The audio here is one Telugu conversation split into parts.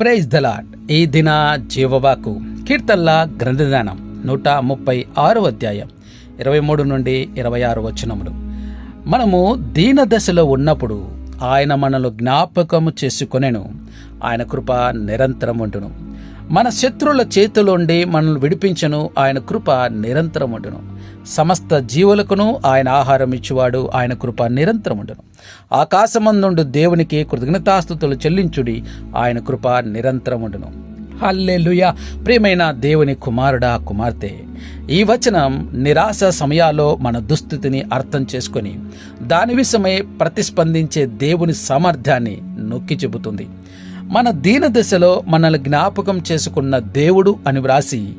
ప్రైజ్ దలాట్ ఈ దిన జీవవాకు కీర్తల్లా గ్రంథదానం నూట ముప్పై ఆరు అధ్యాయం ఇరవై మూడు నుండి ఇరవై ఆరు వచనములు. మనము దీన దశలో ఉన్నప్పుడు ఆయన మనలు జ్ఞాపకము చేసుకొనెను. ఆయన కృప నిరంతరం ఉండును మన శత్రువుల చేతిలోండి మనల్ని విడిపించను. ఆయన కృప నిరంతరం ఉండును సమస్త జీవులకును ఆయన ఆహారం ఇచ్చువాడు ఆయన కృప నిరంతరం ఉండును ఆకాశమందుండు దేవునికి కృతజ్ఞతాస్థుతులు చెల్లించుడి ఆయన కృప నిరంతరం ఉండును హల్లెలూయా! ప్రియమైన దేవుని కుమారుడా కుమార్తె ఈ వచనం నిరాశ సమయాల్లో మన దుస్థితిని అర్థం చేసుకొని దాని విషయమై ప్రతిస్పందించే దేవుని సామర్థ్యాన్ని నొక్కి చెబుతుంది. మన దీన దశలో మనల్ని జ్ఞాపకం చేసుకున్న దేవుడు అని వ్రాసి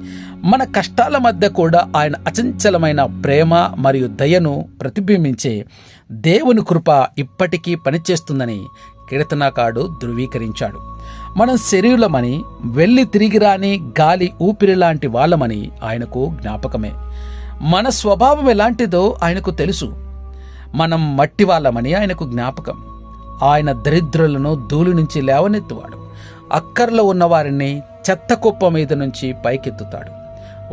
మన కష్టాల మధ్య కూడా ఆయన అచంచలమైన ప్రేమ మరియు దయను ప్రతిబింబించే దేవుని కృప ఇప్పటికీ పనిచేస్తుందని కీర్తనాకాడు ధృవీకరించాడు. మనం శరీరులమని వెళ్ళి తిరిగి రాని గాలి ఊపిరి లాంటి వాళ్ళమని ఆయనకు జ్ఞాపకమే. మన స్వభావం ఎలాంటిదో ఆయనకు తెలుసు. మనం మట్టి వాళ్ళమని ఆయనకు జ్ఞాపకం. ఆయన దరిద్రులను ధూళి నుంచి లేవనెత్తువాడు. అక్కర్లో ఉన్న వారిని చెత్త కుప్ప మీద నుంచి పైకెత్తుతాడు.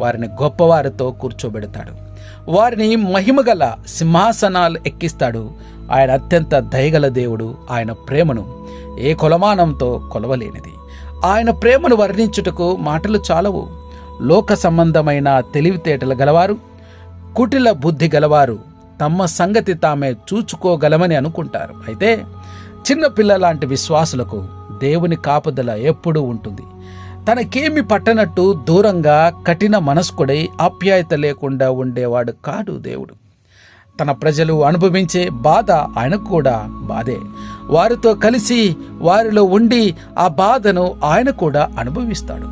వారిని గొప్పవారితో కూర్చోబెడతాడు. వారిని మహిమగల సింహాసనాలు ఎక్కిస్తాడు. ఆయన అత్యంత దయగల దేవుడు ఆయన ప్రేమను ఏ కొలమానంతో కొలవలేనిది. ఆయన ప్రేమను వర్ణించుటకు మాటలు చాలవు. లోక సంబంధమైన తెలివితేటలు గలవారు కుటిల బుద్ధి గలవారు తమ సంగతి తామే చూచుకోగలమని అనుకుంటారు. అయితే చిన్న పిల్లలాంటి విశ్వాసులకు దేవుని కాపుదల ఎప్పుడూ ఉంటుంది. తనకేమి పట్టనట్టు దూరంగా కఠిన మనస్కుడై ఆప్యాయత లేకుండా ఉండేవాడు కాడు దేవుడు. తన ప్రజలు అనుభవించే బాధ ఆయనకు కూడా బాధే. వారితో కలిసి వారిలో ఉండి ఆ బాధను ఆయన కూడా అనుభవిస్తాడు.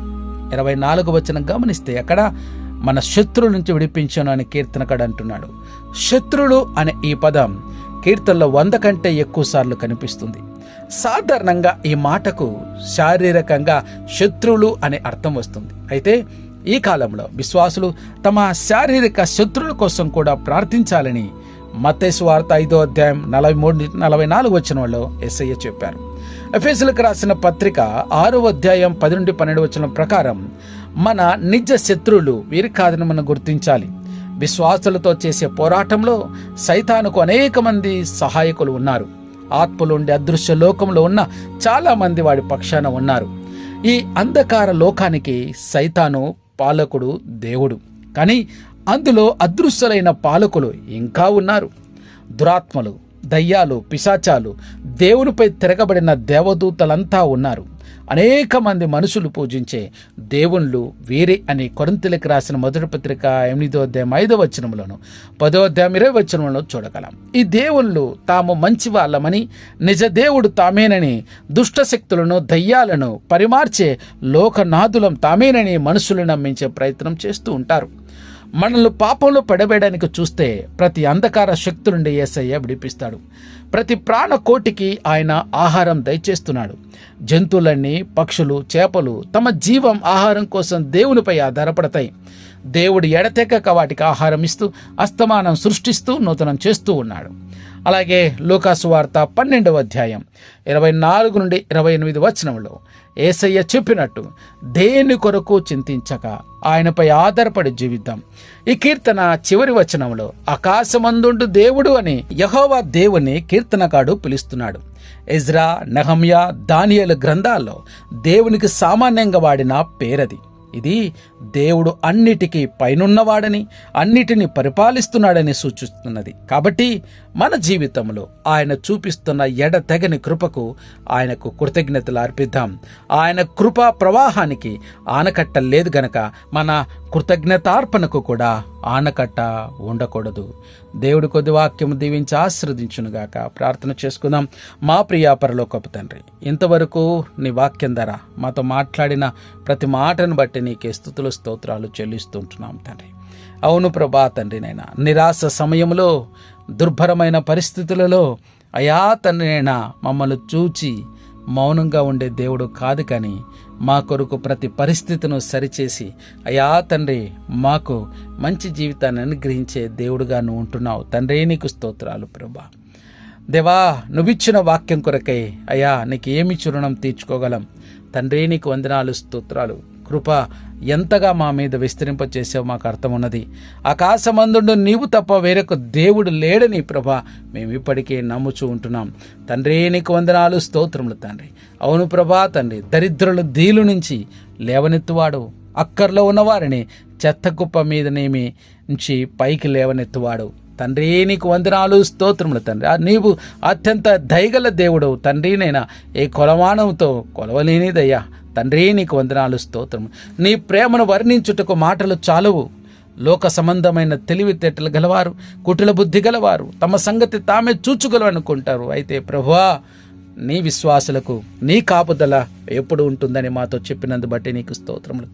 ఇరవై నాలుగు వచనం గమనిస్తే అక్కడ మన శత్రువు నుంచి విడిపించాను అని కీర్తనకడు అంటున్నాడు. శత్రులు అనే ఈ పదం కీర్తనలో వంద కంటే ఎక్కువ సార్లు కనిపిస్తుంది. సాధారణంగా ఈ మాటకు శారీరకంగా శత్రువులు అనే అర్థం వస్తుంది. అయితే ఈ కాలంలో విశ్వాసులు తమ శారీరక శత్రువుల కోసం కూడా ప్రార్థించాలని మతేసు వార్త ఐదో అధ్యాయం నలభై మూడు నలభై నాలుగు వచనంలో ఎస్ఐ చెప్పారు. ఎఫ్ఎస్లకు రాసిన పత్రిక ఆరో అధ్యాయం పది నుండి పన్నెండు వచనం ప్రకారం మన నిజ శత్రువులు వీరి కాదని మనం గుర్తించాలి. విశ్వాసులతో చేసే పోరాటంలో సైతానుకు అనేక మంది సహాయకులు ఉన్నారు. ఆత్మలుండి అదృశ్య లోకంలో ఉన్న చాలామంది వాడి పక్షాన ఉన్నారు. ఈ అంధకార లోకానికి సైతాను పాలకుడు దేవుడు. కానీ అందులో అదృశ్యులైన పాలకులు ఇంకా ఉన్నారు. దురాత్మలు దయ్యాలు పిశాచాలు దేవునిపై తిరగబడిన దేవదూతలంతా ఉన్నారు. అనేక మంది మనుషులు పూజించే దేవుళ్ళు వేరే అని కొరంతలకు రాసిన మొదటి పత్రిక ఎనిమిదో అధ్యాయం ఐదో వచనంలోను పదో అధ్యాయం ఇరవై వచనంలో చూడగలం. ఈ దేవుళ్ళు తాము మంచి వాళ్ళమని నిజ దేవుడు తామేనని దుష్ట శక్తులను దయ్యాలను పరిమార్చే లోకనాథులం తామేనని మనుషులు నమ్మించే ప్రయత్నం చేస్తూ ఉంటారు. మనల్ని పాపంలో పడవేయడానికి చూస్తే ప్రతి అంధకార శక్తి నుండి ఏసయ్య విడిపిస్తాడు. ప్రతి ప్రాణ కోటికి ఆయన ఆహారం దయచేస్తున్నాడు. జంతువులన్నీ పక్షులు చేపలు తమ జీవం ఆహారం కోసం దేవునిపై ఆధారపడతాయి. దేవుడు ఎడతెక్కక వాటికి ఆహారం ఇస్తూ అస్తమానం సృష్టిస్తూ నూతనం చేస్తూ ఉన్నాడు. అలాగే లూకాసు వార్త పన్నెండవ అధ్యాయం ఇరవై నాలుగు నుండి ఇరవై ఎనిమిది వచనంలో ఏసయ్య చెప్పినట్టు దేని కొరకు చింతించక ఆయనపై ఆధారపడి జీవిద్దాం. ఈ కీర్తన చివరి వచనంలో ఆకాశమందుండు దేవుడు అని యహోవా దేవుని కీర్తనకాడు పిలుస్తున్నాడు. ఇజ్రా నహమ్యా దానియలు గ్రంథాల్లో దేవునికి సామాన్యంగా వాడిన పేరది. ఇది దేవుడు అన్నిటికీ పైనున్నవాడని అన్నిటిని పరిపాలిస్తున్నాడని సూచిస్తున్నది. కాబట్టి మన జీవితంలో ఆయన చూపిస్తున్న ఎడతెగని కృపకు ఆయనకు కృతజ్ఞతలు అర్పిద్దాం. ఆయన కృపా ప్రవాహానికి ఆనకట్ట లేదు గనక మన కృతజ్ఞతార్పణకు కూడా ఆనకట్ట ఉండకూడదు. దేవుడి కొద్ది వాక్యము దీవించి ఆశ్రదించునుగాక ప్రార్థన చేసుకుందాం. మా ప్రియాపరలోకపు తండ్రి ఇంతవరకు నీ వాక్యం ధర మాతో మాట్లాడిన ప్రతి మాటను బట్టి నీకే స్థుతులు స్తోత్రాలు చెల్లిస్తుంటున్నాం తండ్రి. అవును ప్రభా తండ్రి నైనా నిరాశ సమయంలో దుర్భరమైన పరిస్థితులలో అయా తండ్రి నైనా మమ్మల్ని చూచి మౌనంగా ఉండే దేవుడు కాదు కానీ మా కొరకు ప్రతి పరిస్థితిను సరిచేసి అయా తండ్రి మాకు మంచి జీవితాన్ని అనుగ్రహించే దేవుడుగా నువ్వు ఉంటున్నావు. తండ్రి నీకు స్తోత్రాలు ప్రభా. దేవా నువ్విచ్చిన వాక్యం కొరకై అయ్యా నీకు ఏమి చురుణం తీర్చుకోగలం. తండ్రి నీకు వందనాలు స్తోత్రాలు. కృప ఎంతగా మా మీద విస్తరింపచేసావు మాకు అర్థమున్నది. ఆకాశమందుండు నీవు తప్ప వేరొక దేవుడు లేడని ప్రభ మేము ఇప్పటికే నమ్ముచూ ఉంటున్నాం. తండ్రి నీకు వందనాలు స్తోత్రములు తండ్రి. అవును ప్రభా తండ్రి దరిద్రుల దీలు నుంచి లేవనెత్తువాడు అక్కర్లో ఉన్నవారిని చెత్త కుప్ప మీదనేమి నుంచి పైకి లేవనెత్తువాడు. తండ్రి నీకు వందనాలు స్తోత్రములు తండ్రి. ఆ నీవు అత్యంత దయగల దేవుడు తండ్రినైనా ఏ కొలమానంతో కొలవలేనిదయ్యా. తండ్రి నీకు వందనాలు స్తోత్రము నీ ప్రేమను వర్ణించుటకు మాటలు చాలువు. లోక సంబంధమైన తెలివితేటలు గలవారు కుటుల బుద్ధి గలవారు తమ సంగతి తామే చూచుగలవనుకుంటారు అయితే ప్రభువా నీ విశ్వాసులకు నీ కాపుదల ఎప్పుడు ఉంటుందని మాతో చెప్పినందు బట్టి నీకు స్తోత్రములు.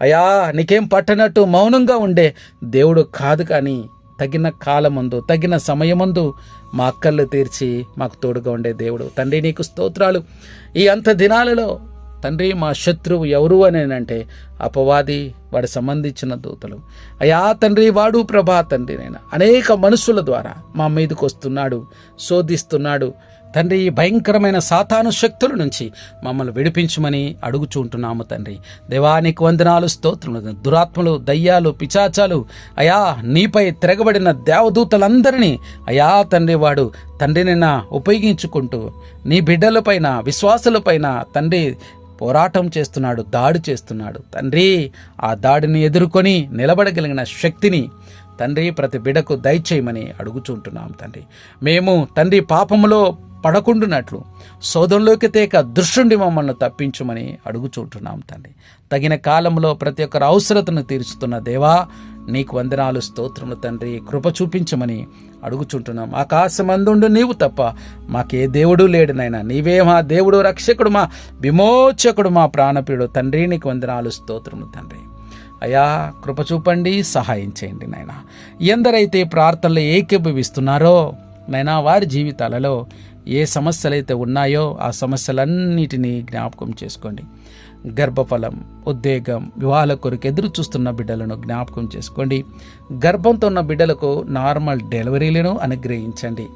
అయా నీకేం పట్టనట్టు మౌనంగా ఉండే దేవుడు కాదు కానీ తగిన కాలమందు తగిన సమయమందు మా అక్కర్లు తీర్చి మాకు తోడుగా ఉండే దేవుడు. తండ్రి నీకు స్తోత్రాలు. ఈ అంత దినాలలో తండ్రి మా శత్రువు ఎవరు అనేనంటే అపవాది వాడి సంబంధించిన దూతలు. అయా తండ్రి వాడు ప్రభా తండ్రి నేను. అనేక మనుషుల ద్వారా మా మీదకు వస్తున్నాడు శోధిస్తున్నాడు. తండ్రి ఈ భయంకరమైన సాతాను శక్తుల నుంచి మమ్మల్ని విడిపించమని అడుగుచుంటున్నాము తండ్రి. దేవానికి వందనాలు స్తోత్రములు దురాత్మలు దయ్యాలు పిచాచాలు అయా నీపై తిరగబడిన దేవదూతలందరినీ అయా తండ్రి వాడు తండ్రిని నా ఉపయోగించుకుంటూ నీ బిడ్డలపైన విశ్వాసులపైన తండ్రి పోరాటం చేస్తున్నాడు దాడి చేస్తున్నాడు. తండ్రి ఆ దాడిని ఎదుర్కొని నిలబడగలిగిన శక్తిని తండ్రి ప్రతి బిడకు దయచేయమని అడుగుచుంటున్నాం తండ్రి. మేము తండ్రి పాపములో పడకుండునట్లు సోదంలోకి తేక దృష్టుండి మమ్మల్ని తప్పించుమని అడుగుచుంటున్నాం తండ్రి. తగిన కాలంలో ప్రతి ఒక్కరి అవసరతను తీర్చుతున్న దేవా నీకు వందనాలు స్తోత్రములు తండ్రి. కృప చూపించమని అడుగుచుంటున్నాం. ఆకాశమందుండు నీవు తప్ప మాకే దేవుడు లేడు నాయన. నీవే మా దేవుడు రక్షకుడు మా విమోచకుడు మా ప్రాణప్రియుడు. తండ్రి నీకు వందనాలు స్తోత్రములు తండ్రి. అయా కృప చూపండి సహాయం చేయండి నాయన. ఎందరైతే ప్రార్థనలు ఏకీభవిస్తున్నారో నైనా వారి జీవితాలలో ఏ సమస్యలైతే ఉన్నాయో ఆ సమస్యలన్నిటినీ జ్ఞాపకం చేసుకోండి. గర్భఫలం ఉద్వేగం వివాహాల కొరకు ఎదురు చూస్తున్న బిడ్డలను జ్ఞాపకం చేసుకోండి. గర్భంతో ఉన్న బిడ్డలకు నార్మల్ డెలివరీలను అనుగ్రహించండి.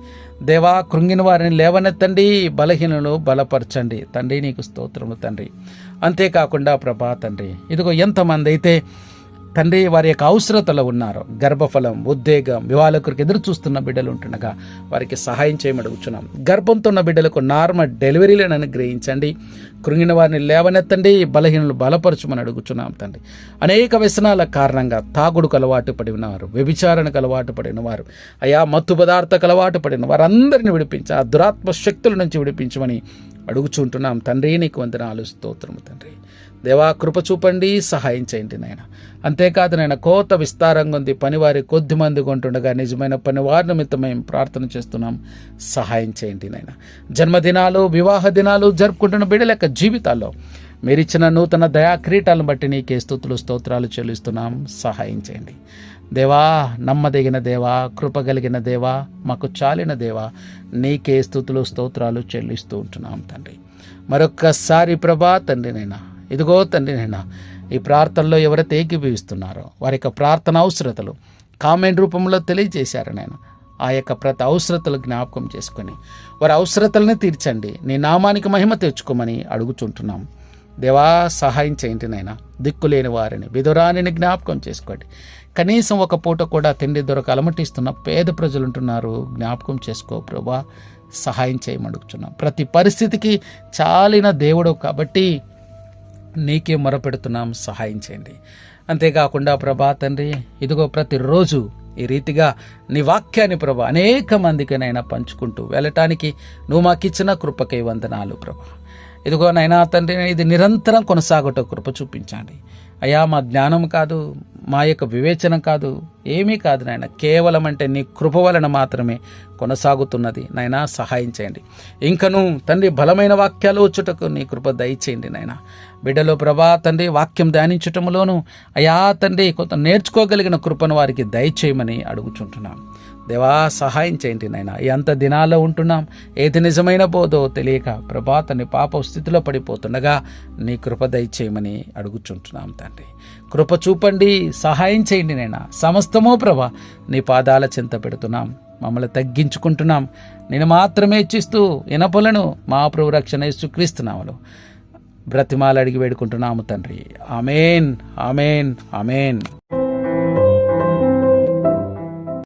దేవా కృంగిన వారిని లేవనెత్తండి బలహీనను బలపరచండి. తండ్రి నీకు స్తోత్రము తండ్రి. అంతేకాకుండా ప్రభా తండ్రి ఇదిగో ఎంతమంది అయితే తండ్రి వారి యొక్క అవసరతలో ఉన్నారు. గర్భఫలం ఉద్వేగం వివాహాల కొరకు ఎదురు చూస్తున్న బిడ్డలు ఉంటుండగా వారికి సహాయం చేయమని అడుగుతున్నాం గర్భంతో ఉన్న బిడ్డలకు నార్మల్ డెలివరీలను అనుగ్రహించండి. కృంగిన వారిని లేవనెత్తండి. బలహీనలు బలపరచమని అడుగుచున్నాం తండ్రి. అనేక వ్యసనాల కారణంగా తాగుడుకు అలవాటు పడి ఉన్నవారు వ్యభిచారణకు అలవాటు పడిన వారు అయా మత్తు పదార్థకు అలవాటు పడిన వారందరిని విడిపించి ఆ దురాత్మ శక్తుల నుంచి విడిపించమని అడుగుచుంటున్నాం. తండ్రి నీకు వందనాలు స్తోత్రము తండ్రి. దేవా కృప చూపండి సహాయం చేయండి నాయన. అంతేకాదు నాయన కోత విస్తారంగా ఉంది పనివారి కొద్ది మంది కొంటుండగా నిజమైన పనివారి నిమిత్తం మేము ప్రార్థన చేస్తున్నాం. సహాయం చేయండి నాయన. జన్మదినాలు వివాహ దినాలు జరుపుకుంటున్న బిడ్డల యొక్క జీవితాల్లో మీరిచ్చిన నూతన దయా క్రీటాలను బట్టి నీకే స్థుతులు స్తోత్రాలు చెల్లిస్తున్నాం. సహాయం చేయండి. దేవా నమ్మదగిన దేవా కృపగలిగిన దేవా మాకు చాలిన దేవా నీకే స్థుతులు స్తోత్రాలు చెల్లిస్తూ ఉంటున్నాం తండ్రి. మరొక్కసారి ప్రభా తండ్రి నైనా ఇదిగో తండ్రి నేను ఈ ప్రార్థనలో ఎవరైతే ఏకీభవిస్తున్నారో వారి యొక్క ప్రార్థన అవసరతలు కామెంట్ రూపంలో తెలియజేశారు నేను ఆ యొక్క ప్రతి అవసరతలు జ్ఞాపకం చేసుకొని వారి అవసరతలను తీర్చండి. నీ నామానికి మహిమ తెచ్చుకోమని అడుగుచుంటున్నాం. దేవా సహాయం చేయండి నైనా దిక్కులేని వారిని విధురానిని జ్ఞాపకం చేసుకోండి. కనీసం ఒక పూట కూడా తిండి దొరక అలమటిస్తున్న పేద ప్రజలు ఉంటున్నారు జ్ఞాపకం చేసుకో ప్రభా. సహాయం చేయమడుగుతున్నాం ప్రతి పరిస్థితికి చాలిన దేవుడు కాబట్టి నీకే మొరపెడుతున్నాం. సహాయం చేయండి. అంతేకాకుండా ప్రభా తండ్రి ఇదిగో ప్రతిరోజు ఈ రీతిగా నీ వాక్యాన్ని ప్రభా అనేక మందికినైనా పంచుకుంటూ వెళ్ళటానికి నువ్వు మాకిచ్చిన కృపకై వందనాలు ప్రభా. ఇదిగో నైనా తండ్రి ఇది నిరంతరం కొనసాగట కృప చూపించండి. అయ్యా మా జ్ఞానం కాదు మా యొక్క వివేచన కాదు ఏమీ కాదు నాయన. కేవలం అంటే నీ కృప వలన మాత్రమే కొనసాగుతున్నది. నాయన సహాయం చేయండి. ఇంకను తండ్రి బలమైన వాక్యాలు వచ్చుటకు నీ కృప దయచేయండి నాయన. బిడ్డలో ప్రభా తండ్రి వాక్యం ధ్యానించటంలోనూ అయా తండ్రి కొంత నేర్చుకోగలిగిన కృపను వారికి దయచేయమని అడుగుచుంటున్నాను దేవా సహాయం చేయండి నాయన. ఎంత దినాల్లో ఉంటున్నాం. ఏది నిజమైన బోధో తెలియక ప్రభాతని పాప స్థితిలో పడిపోతుండగా నీ కృప దయచేయమని అడుగుచుంటున్నాం తండ్రి. కృప చూపండి సహాయం చేయండి నాయన. సమస్తమో ప్రభా నీ పాదాల చింత పెడుతున్నాం. మమ్మల్ని తగ్గించుకుంటున్నాం. నేను మాత్రమే ఇచ్చిస్తూ ఇనపలను మా ప్రభు రక్షణ యేసుక్రీస్తున్నాములు బ్రతిమాలు అడిగి వేడుకుంటున్నాము తండ్రి. Amen amen amen.